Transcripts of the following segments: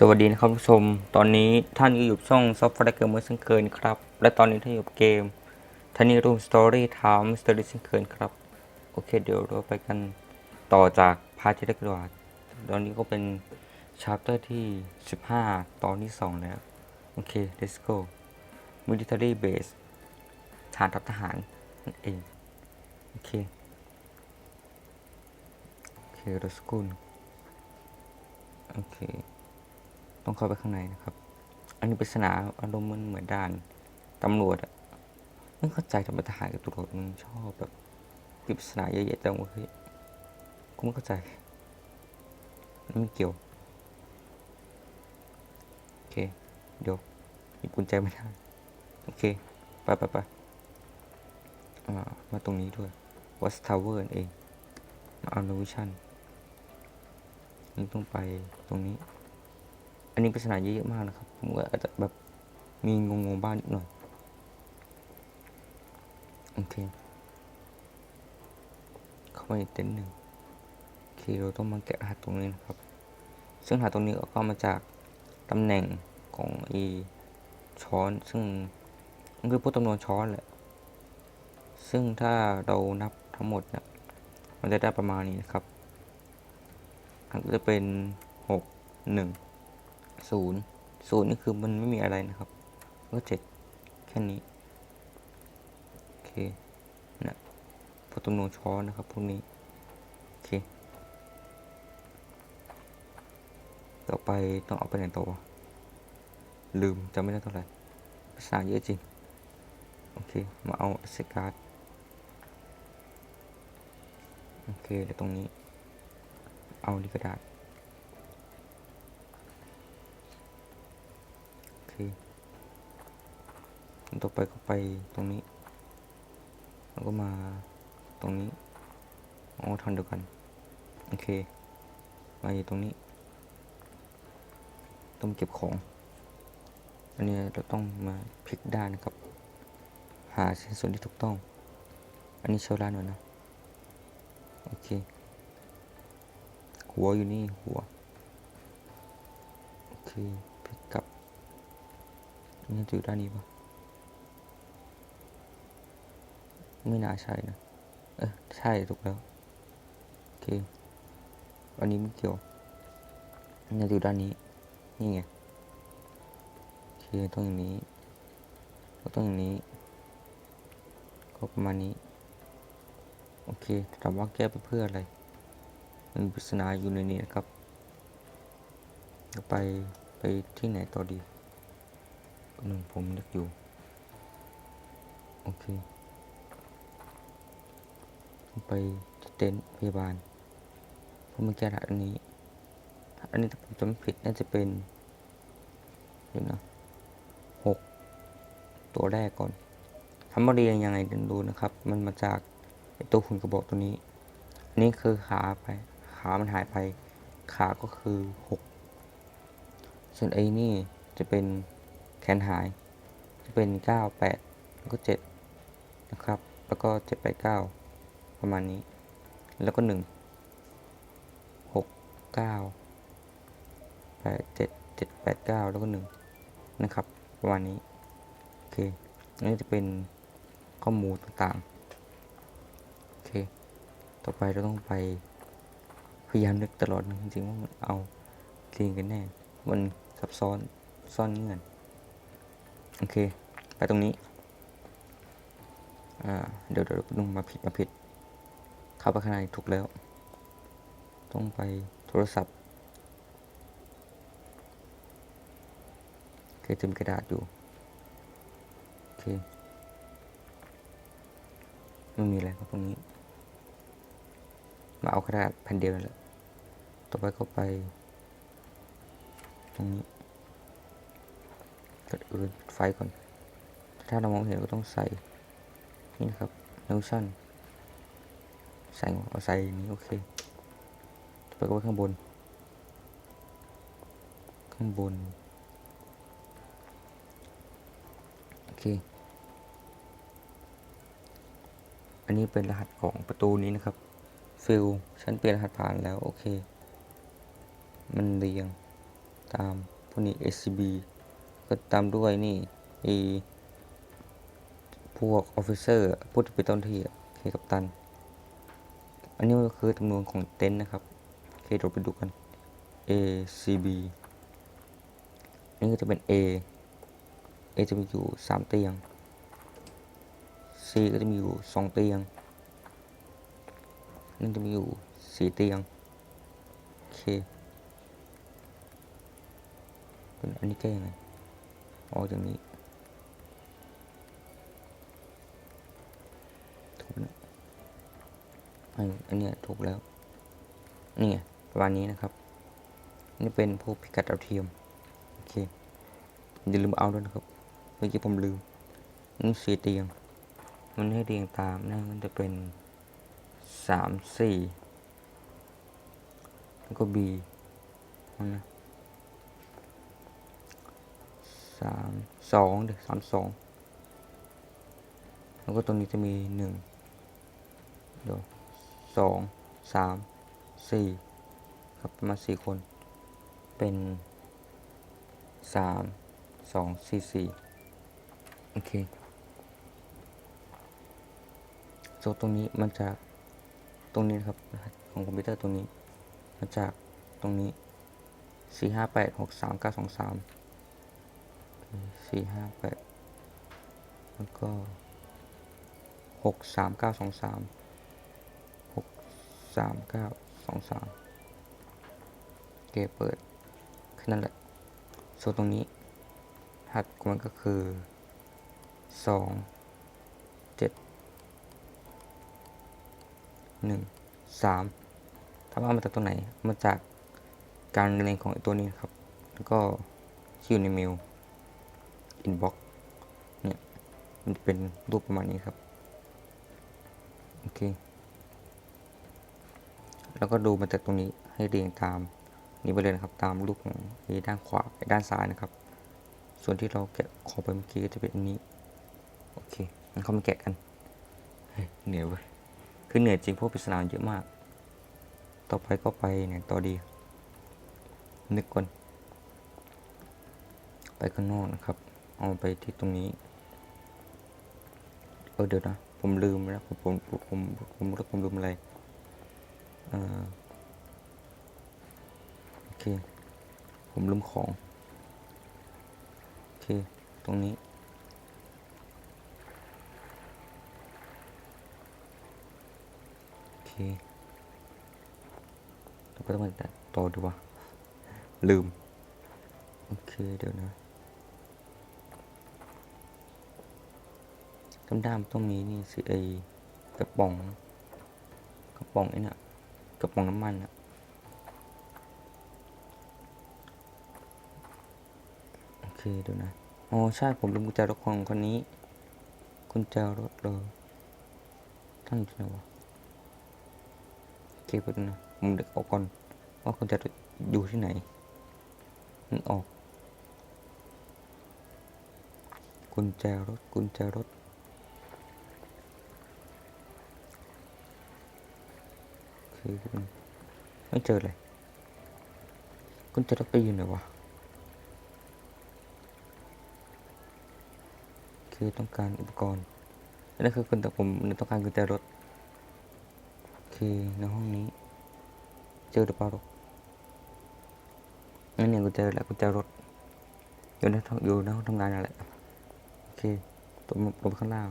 สวัสดีนะครับผู้ชม ตอนนี้ท่านอยู่ช่องซอฟต์แวร์เกมเมอร์เช่นเคยนครับ และตอนนี้ท่านอยู่เกมท่านี้รูมสตอรี่ไทม์สตอรี่เช่นเคยครับ โอเค เดี๋ยวเราไปกันต่อจากพาร์ทที่ได้กระดาตอนนี้ก็เป็นชาร์เตอร์ที่ 15 ตอนที่ 2 แล้ว โอเค let's go military base ฐานทัพทหารนั่นเอง โอเค โอเค let's go โอเค ต้องเข้าไปข้างในนะครับ อันนี้ป็นสนาอารมณ์มันเหมือนด่านตำรวจอะไม่เข้าใจทำไมทหารกับตำรวจมันชอบแบบปริศนาเยอะๆจังวะเฮ้ยกูไม่เข้าใจมันไม่เกี่ยว โอเค เดี๋ยวหยิบกุญแจไม่ได้ โอเค ไปไปไปมาตรงนี้ด้วยวัสทาวเวอร์เองมาเอาโนวิชั่นนี่ต้องไปตรงนี้ อันนี้ปริศนาเยอะมากนะครับ ผมก็อาจจะแบบมีงงๆบ้างนิดหน่อย โอเค เข้าไปในเต็นท์หนึ่งโอเคเราต้องมาแกะรหัสตรงนี้นะครับ ซึ่งรหัสตรงนี้ก็มาจากตำแหน่งของอีช้อน ซึ่งมันคือพวกจำนวนช้อนแหละ ซึ่งถ้าเรานับทั้งหมดเนี่ยมันจะได้ประมาณนี้นะครับมันก็จะเป็นหกหนึ่ง ศูนย์ศูนย์นี่คือมันไม่มีอะไรนะครับ ก็เจ็ดแค่นี้ โอเคนะพอจำนวนช้อนนะครับพวกนี้ โอเค ต่อไปต้องเอาไปไหนต่อวะลืมจำไม่ได้เท่าไหร่ภาษาเยอะจริง โอเค มาเอาเซการ์ดโอเคแล้วตรงนี้ เอาดีกระดาษ ต่อไปก็ไปตรงนี้ แล้วก็มาตรงนี้อ๋อทันเดียวกัน โอเคมาอยู่ตรงนี้ ต้องเก็บของ อันนี้เราต้องมาพลิกด้านนะครับ หาชิ้นส่วนที่ถูกต้อง อันนี้เชลล่าหน่อยนะ โอเค หัวอยู่นี่หัว โอเคพลิกกลับนี่จะอยู่ด้านนี้ปะ ไม่น่าใช่นะ เออใช่ถูกแล้ว โอเค อันนี้ไม่เกี่ยวน่าจะอยู่ด้านนี้ นี่ไง โอเคต้องอย่างนี้ก็ต้องอย่างนี้ ก็ประมาณนี้ โอเคถามว่าแก้ไปเพื่ออะไร มันปริศนาอยู่ในนี้นะครับจะไปไปที่ไหนต่อดีหนึ่งผมนึกอยู่ โอเค ไปเต็นท์พยาบาล ผมมาแก้รหัสอันนี้ อันนี้ถ้าผมจำไม่ผิดน่าจะเป็นเดี๋ยวนะหกตัวแรกก่อนทำมาเรียงยังไงกันดูนะครับ มันมาจากตัวหุ่นกระบอกตัวนี้ อันนี้คือขาไปขามันหายไป ขาก็คือหกส่วนไอ้นี่จะเป็นแขนหาย จะเป็นเก้าแปดแล้วก็เจ็ดนะครับ แล้วก็เจ็ดแปดเก้า ประมาณนี้ แล้วก็หนึ่งหกเก้าแปดเจ็ดเจ็ดแปดเก้าแล้วก็หนึ่งนะครับ ประมาณนี้โอเคนนี้จะเป็นข้อมูลต่างๆโอเค ต่อไปเราต้องไปพยายามนึกตลอดจริงๆว่ามันเอาเรียงกันแน่ มันซับซ้อนซ่อนเงื่อนโอเค ไปตรงนี้ อ่า เดี๋ยวเดี๋ยวนุ่งมาผิดมาผิด เข้าไปข้างในถูกแล้ว ต้องไปโทรศัพท์เคจะมีกระดาษอยู่ โอเคไม่มีอะไรครับตรงนี้ มาเอากระดาษแผ่นเดียวนั่นแหละต่อไปก็ไป ตรงนี้กดอื่นไฟก่อน ถ้าเรามองเห็นก็ต้องใส่ นี่นะครับ notion ใส่เอาใส่นี้โอเคไปก็ไปข้างบน ข้างบน โอเค อันนี้เป็นรหัสของประตูนี้นะครับ ฟิลฉันเปลี่ยนรหัสผ่านแล้วโอเค มันเรียงตามพวกนี้ SCB ก็ตามด้วยนี่ไอพวกออฟฟิเซอร์ผู้ที่เป็นต้นที่โอเคกัปตัน อันนี้ก็คือจำนวนของเต็นท์นะครับโอเคเราไปดูกัน A C B อันนี้ก็จะเป็น A A จะมีอยู่สามเตียง C ก็จะมีอยู่สองเตียงนั่นจะมีอยู่สี่เตียงโอเคอันนี้แก้ยังไงอ๋ออย่างนี้ถูกนะ อันอันนี้ถูกแล้วนี่ไงประมาณนี้นะครับ นี่เป็นพวกพิกัดดาวเทียมโอเคอย่าลืมเอาด้วยนะครับเมื่อกี้ผมลืมนี่สี่เตียง มันให้เรียงตามนะมันจะเป็นสามสี่แล้วก็ B มันนะสามสองเดี๋ยวสามสองแล้วก็ตรงนี้จะมีหนึ่งเดี๋ยว สองสามสี่ครับประมาณสี่คน เป็นสามสองสี่สี่โอเคโซตรงนี้มันจากตรงนี้นะครับของคอมพิวเตอร์ตรงนี้มาจากตรงนี้สี่ห้าแปดหกสามเก้าสองสามสี่ห้าแปดแล้วก็หกสามเก้าสองสาม สามเก้าสองสามเกเปิดแค่นั้นแหละโซตรงนี้ หัสของมันก็คือสองหนึ่งสามถามว่ามาจากตัวไหน มาจากการเรียงของตัวนี้ครับ แล้วก็ที่อยู่ในเมลอินบ็อกเนี่ย มันจะเป็นรูปประมาณนี้ครับ โอเค แล้วก็ดูมาจากตรงนี้ให้เรียงตามนี้ไปเลยนะครับ ตามรูปของไอ้ด้านขวาด้านซ้ายนะครับ ส่วนที่เราแกะขอไปเมื่อกี้ก็จะเป็นอันนี้โอเคงั้นเข้ามาแกะกันเหนื่อยเว้ยคือเหนื่อยจริงเพราะปริศนาเยอะมาก ต่อไปก็ไปเนี่ยต่อดี นึกก่อนไปข้างนอกนะครับ เอาไปที่ตรงนี้ เออเดี๋ยวนะ ผมลืมแล้วผมผมผมผมผมผมลืมอะไร ออโอเค ผมลืมของ โอเค ตรงนี้ โอเคเราก็ต้องมาตัดต่อดูวะลืม โอเค เดี๋ยวนะด้านด้ามต้องมีนี่สิไอกระป๋องกระป๋องไอ้น่ะ กระป๋องน้ำมันอะโอเคดี๋ยวนะอ๋อใช่ผมลืมกุญแจรถของคนนี้กุญแจรถเลยตั้งอยู่ที่ไหนวะเก็บไว้ดูนะผมเด็กออกก่อนว่าคุณจะอยู่ที่ไหนนึกออกกุญแจรถกุญแจรถือไม่เจอเลยกุญแจรถไปอยู่ไหนวะคือต้องการอุปกรณ์นั่นคือคนแต่ผมต้องการกุญแจรถโอเคในห้องนี้ เจอหรือเปล่าลูกนั่นเนี่ยกุญแจและกุญแจรถอยู่ในท้องอยู่ในห้องทำงานนั่นแหละโอเคตรงตรงข้างล่าง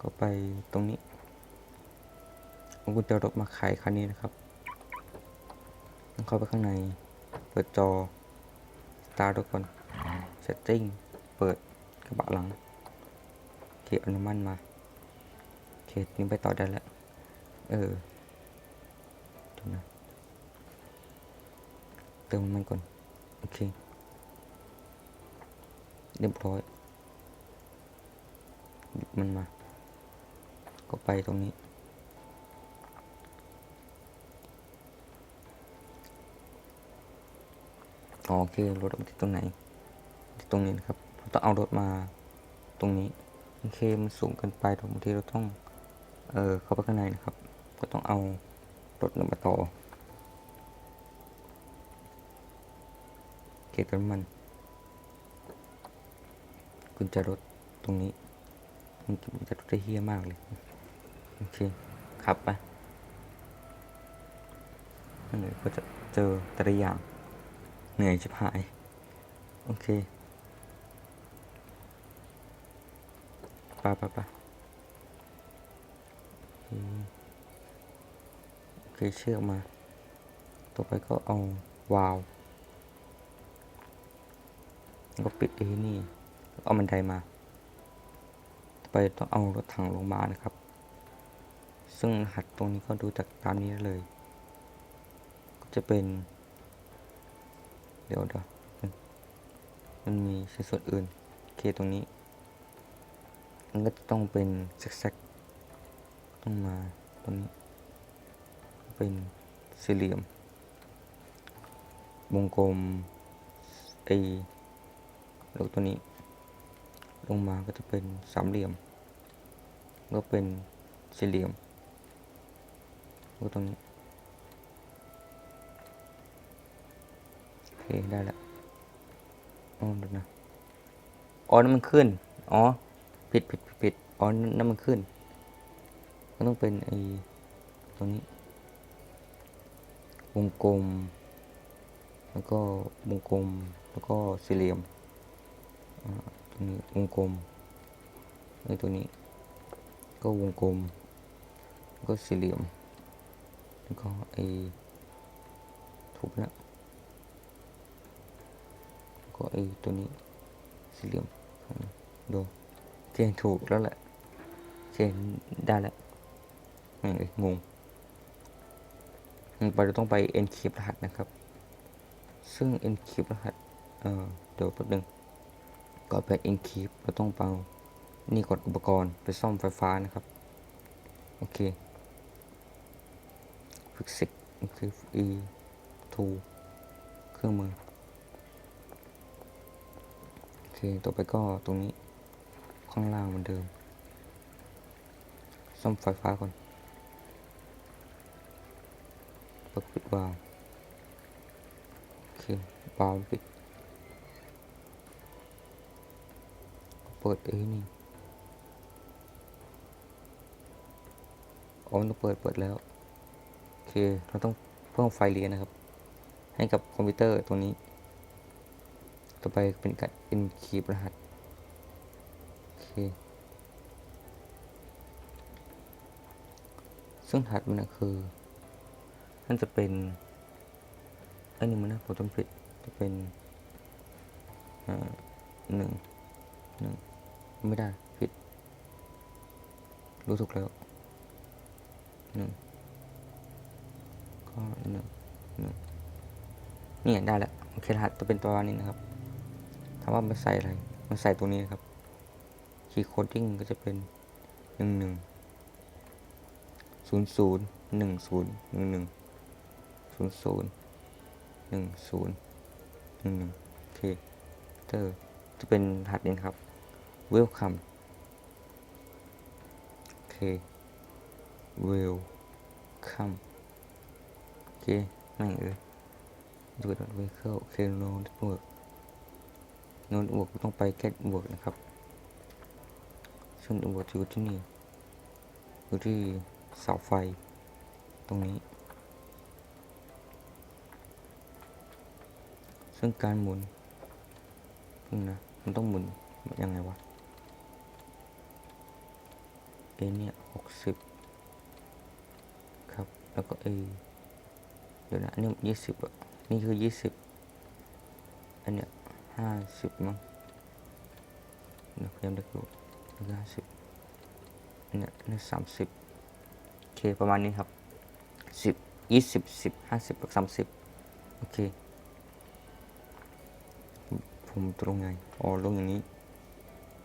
ก็ไปตรงนี้ เอากุญแจรถมาไขคันนี้นะครับต้องเข้าไปข้างใน เปิดจอ สตาร์ทก่อนเซตติ้งเปิดกระบะหลังโอเคเอน้ำมันมาโอเคนี่ไปต่อได้แล้ว เออดูนะเติมน้ำมันก่อน โอเค เรียบร้อย มันมา ก็ไปตรงนี้ อ๋อ โอเครถเอาที่ตรงไหน ตรงนี้นะครับเราต้องเอารถมาตรงนี้โอเคมันสูงเกินไปบางทีเราต้องเออเข้าไปข้างในนะครับ ก็ต้องเอารถนมาต่อตปั๊มน้ำมันกุญแจรถตรงนี้มันกุญแจรถได้เฮี้ยมากเลยโอเคขับไปนั่นเลยก็จะเจอแต่ละอย่าง เหนื่อยชิบหาย โอเคปไปไปโอเคโอเคเชือกมา ต่อไปก็เอาวาล์วก็ปิดไอ้นี่ เอาบันไดมา ต่อไปต้องเอารถถังลงมานะครับ ซึ่งรหัสตรงนี้ก็ดูจากตามนี้เลย ก็จะเป็น เดี๋ยวเดี๋ยวมันมีชิ้นส่วนอื่นโอเคตรงนี้ มันก็จะต้องเป็นแซกๆต้องมาตรงนี้ เป็นสี่เหลี่ยม วงกลมไอแล้วตัวนี้ ลงมาก็จะเป็นสามเหลี่ยม ก็เป็นสี่เหลี่ยมล้วก็ตรงนี้ คได้ล้วอ๋อเดี๋ยวนะอ๋อนั่นมันขึ้น อ๋อ ผิดผิดผิดผิดอ๋อนั่นมันขึ้น มันต้องเป็นไอ้ตรงนี้ วงกลม แล้วก็วงกลม แล้วก็สี่เหลี่ยมอ่าตรงนี้วงกลมไอ้ตัวนี้ ก็วงกลมแล้วก็สี่เหลี่ยม แล้วก็ไอ้ถูกแล้ว ก็ไอ้ตัวนี้สีเหลี่ยมข้างดูโอเคถูกแล้วแหละโอเคได้แล้วแม่เลยงงไปเราต้องไป encrypt รหัสนะครับ ซึ่ง encrypt รหัสเอ่อเดี๋ยวแป๊บนึงก่อนไป encrypt เราต้องเปานี่กดอุปกรณ์ไปซ่อมไฟฟ้านะครับ โอเค Fix encrypt e 2เครื่องมือ เคต่อไปก็ตรงนี้ ข้างล่างเหมือนเดิม ซ่อมไฟฟ้าก่อนเปิดปิดวาล์วโอเควาล์วปิด เปิดไอ้นี่อ๋อมันต้องเปิดเปิดแล้ว โอเค เราต้องเพิ่มไฟเรียนนะครับ ให้กับคอมพิวเตอร์ตัวนี้ ต่อไปเป็นการ encrypt รหัส โอเค ซึ่งรหัสมันคือนั่นจะเป็นอ้นี่มันนะผมจำผิดจะเป็นอ่าหนึ่งหนึ่งไม่ได้ผิด รู้ถูกแล้วหนึ่งก็หนึ่งหนึ่งนี่ได้แล้ว โอเครหัสจะเป็นตัวนี้นะครับามว่ามันใส่อะไร มันใส่ตรงนี้ครับ คีย์โคดดิ้งก็จะเป็นหนึ่งหนึ่งศูนย์ศูนย์หนึ่งศูนย์หนึ่งหนึ่งศูนย์ศูนย์หนึ่งศูนย์หนึ่งหนึ่งโอเคเตอร์จะเป็นรหัสนี้ครับ welcome โอเค welcome โอเคไม่งเออดูดเวเคิลโอเคโน้ตบวก โน้ตบวกต้องไปแก้บวกนะครับซึ่งบวกอยู่ที่นี่อยู่ที่เสาไฟตรงนี้ ซึ่งการหมุนพึ่งนะมันต้องหมุนยังไงวะเอเนี่ยหกสิบครับ แล้วก็เอเดี๋ยวนะนนี้ยี่สิบอะนี่คือยี่สิบอันเนี้ย ห้าสิบมั้งเดี๋ยวพยายามเด็กดูห้าสิบเนี้ยอันนี้สามสิบโอเค ประมาณนี้ครับสิบยี่สิบสิบห้าสิบกับสามสิบโอเค ผมตรงไงอ๋อลงอย่างนี้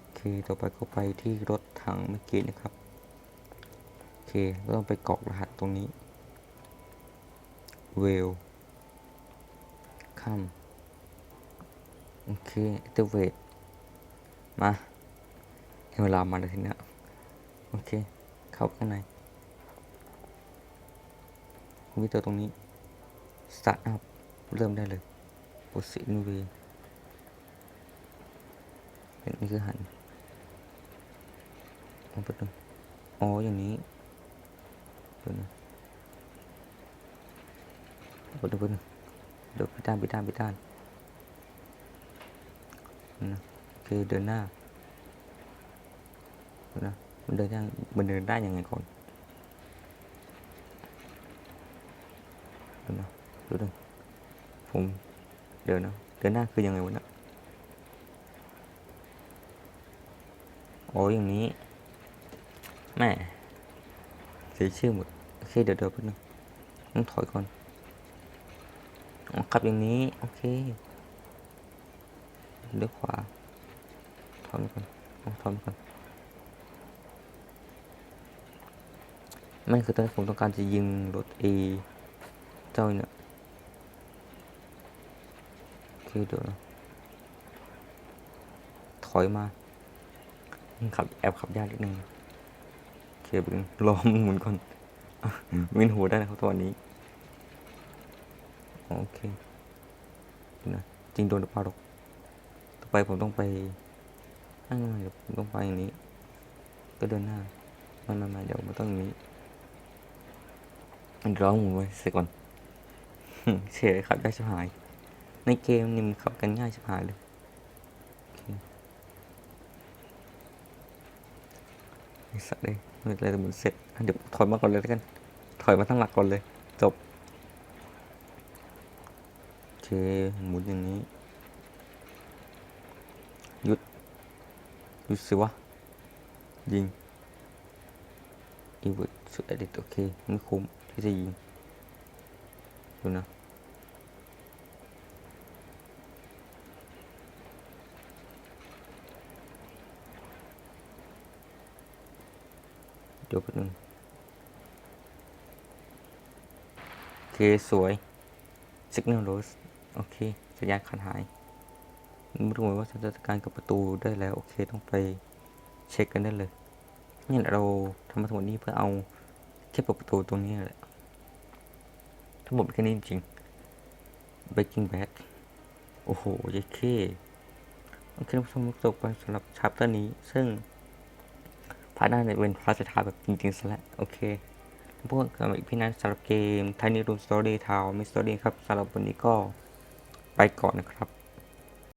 โอเค ต่อไปก็ไปที่รถถังเมื่อกี้นะครับ โอเคก็ต้องไปกรอกรหัสตรงนี้เวล คัมโอเคเตเวทมาให้เวลามาเลยทีเนี้ยโอเค เข้าข้างในคอมพิวเตอร์ตรงนี้ Start up เริ่มได้เลย Proceed New Way เป็นนี่คือหันอ๋อแป๊บนึงอ๋อ อย่างนี้ดี๋ยวนะแป๊บนึงแป๊บนึงเดี๋ยวไปด้านไปด้านไปด้านานะโอเดินหน้าเดินะมันเดินยังมันเดินได้ยังไงก่อนเดี๋ยวนะดี๋ยวนะผมเดี๋ยวนะเดินหน้าคือยังไงวะนะโอ้อย่างนี้แม่เสียชื่อหมดโอเคเดี๋ยวเดี๋ยวแป๊บนึงต้องถอยก่อนขับอย่างนี้ โอเค เลี้ยวขวาถอยมาก่อนอ๋อถอยมาก่อนไม่คือตอนนี้ผมต้องการจะยิงรถเอเจ้าเนี่ยโอเคเดี๋ยวนะถอยมาขับแอบขับยากนิดนึงโอเคเป็นงรอมันหมุนก่อนอะมินหัวได้นะครับตอนนี้โอเคเดี๋ยวนะจริงโดนหรือเปล่าหรอกต่อ ไปผมต้องไปไม่ไม่ไม่เดี๋ยวผมต้องไปอย่างนี้ ก็เดินหน้าไม่ไม่ไม่เดี๋ยวมันต้องอย่างนี้มันร้องหมุนไว้เสียก่อนเฉยขับได้ชิบหาย ในเกมนี่มันขับกันง่ายชิบหายเลยไอสัตว์เลยไม่เป็นไรแต่เหมือนเสร็จเดี๋ยวถอยมาก่อนเลยแล้วกัน ถอยมาทั้งหลักก่อนเลย จบโอเคหมุนอย่างนี้ หยุดหยุดสิวะ ยิงอีเวิร์ดสุดอดิตโอเค ไม่คุ้มที่จะยิง ดูนะเดี๋ยวแป๊บนึงโอเค สวย Signal Rose โอเค สัญญาณขาดหาย ไม่รู้ว่าจะจัดการกับประตูได้แล้ว โอเคต้องไปเช็คกันได้เลยนี่เราทำมาทั้งหมดนี้เพื่อเอาแค่ปิดประตูตรงนี้แหละทั้งหมดแค่นี้จริงๆ Breaking Bad โอ้โหเยัดเข้โอเคท่านผู้ชมจบไปสำหรับชัปเตอร์นี้ ซึ่งพาร์ทหน้าเนี่ยเป็นพาร์ทสุดท้ายแบบจริงๆซะแล้วโอเคพวกกับอีกพี่นั้นสำหรับเกม Tiny Room Story Town Mystery ครับสำหรับวันนี้ก็ไปก่อนนะครับ